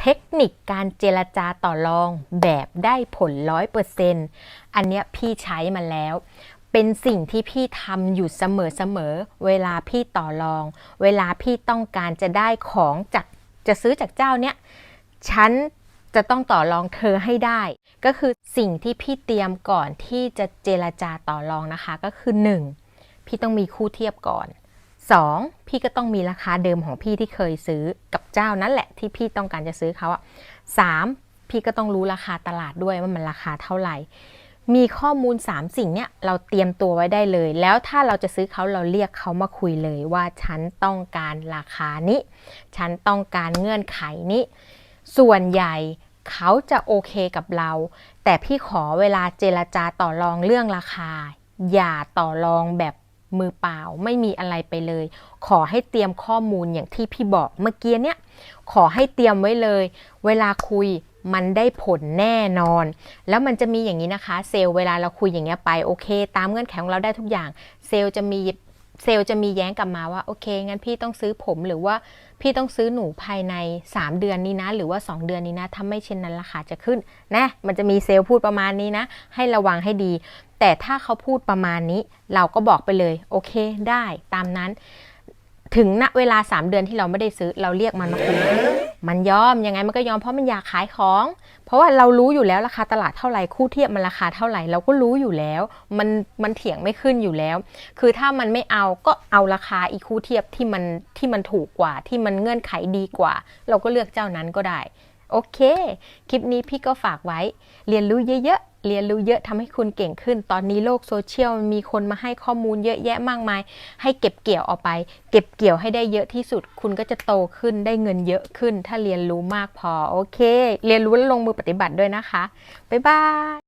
เทคนิคการเจรจาต่อรองแบบได้ผลร้อยเปอร์เซ็นต์อันเนี้ยพี่ใช้มาแล้ว เป็นสิ่งที่พี่ทำอยู่เสมอๆเวลาพี่ต่อรอง เวลาพี่ต้องการจะได้ของจากจะซื้อจากเจ้าเนี้ยฉันจะต้องต่อรองเธอให้ได้ ก็คือสิ่งที่พี่เตรียมก่อนที่จะเจรจาต่อรองนะคะ ก็คือ 1. พี่ต้องมีคู่เทียบก่อน 2. พี่ก็ต้องมีราคาเดิมของพี่ที่เคยซื้อกับเจ้านั่นแหละที่พี่ต้องการจะซื้อเขาอะ 3. พี่ก็ต้องรู้ราคาตลาดด้วยว่ามันราคาเท่าไหร่ มีข้อมูล 3 สิ่งเนี้ยเราเตรียมตัวไว้ได้เลย แล้วถ้าเราจะซื้อเขาเราเรียกเขามาคุยเลยว่าฉันต้องการราคานี้ ฉันต้องการเงื่อนไขนี้ ส่วนใหญ่เขาจะโอเคกับเรา แต่พี่ขอเวลาเจรจาต่อรองเรื่องราคา อย่าต่อรองแบบ มือเปล่าไม่มีอะไรไปเลย ขอให้เตรียมข้อมูลอย่างที่พี่บอกเมื่อกี้เนี่ยขอให้เตรียมไว้เลย เวลาคุยมันได้ผลแน่นอน แล้วมันจะมีอย่างนี้นะคะ เซลล์เวลาเราคุยอย่างเงี้ยไปโอเค ตามเงื่อนไขของเราได้ทุกอย่าง เซลล์จะมีเซลล์จะมีแย้งกลับมาว่าโอเคงั้นพี่ต้องซื้อผมหรือว่าพี่ต้องซื้อหนูภายใน 3 เดือนนี้นะ หรือว่า 2 เดือนนี้นะถ้าไม่เช่นนั้นราคาจะขึ้นนะมันจะมีเซลล์พูดประมาณนี้นะ ให้ระวังให้ดี แต่ถ้าเขาพูดประมาณนี้ เราก็บอกไปเลย โอเคได้ตามนั้น ถึงณเวลา 3 เดือนที่เราไม่ได้ซื้อเราเรียกมันมาคุยมันยอมยังไงมันก็ยอมเพราะมันอยากขายของ เพราะว่าเรารู้อยู่แล้วราคาตลาดเท่าไหร่คู่เทียบมันราคาเท่าไหร่เราก็รู้อยู่แล้ว มันมันเถียงไม่ขึ้นอยู่แล้ว คือถ้ามันไม่เอาก็เอาราคาอีกคู่เทียบที่มันที่มันถูกกว่า ที่มันเงื่อนไขดีกว่า เราก็เลือกเจ้านั้นก็ได้ โอเค คลิปนี้พี่ก็ฝากไว้ เรียนรู้เยอะๆ เรียนรู้เยอะทำให้คุณเก่งขึ้น ตอนนี้โลกโซเชียลมีคนมาให้ข้อมูลเยอะแยะมากมาย ให้เก็บเกี่ยวออกไป เก็บเกี่ยวให้ได้เยอะที่สุด คุณก็จะโตขึ้นได้เงินเยอะขึ้น ถ้าเรียนรู้มากพอ โอเค เรียนรู้แล้วลงมือปฏิบัติด้วยนะคะ บ๊ายบาย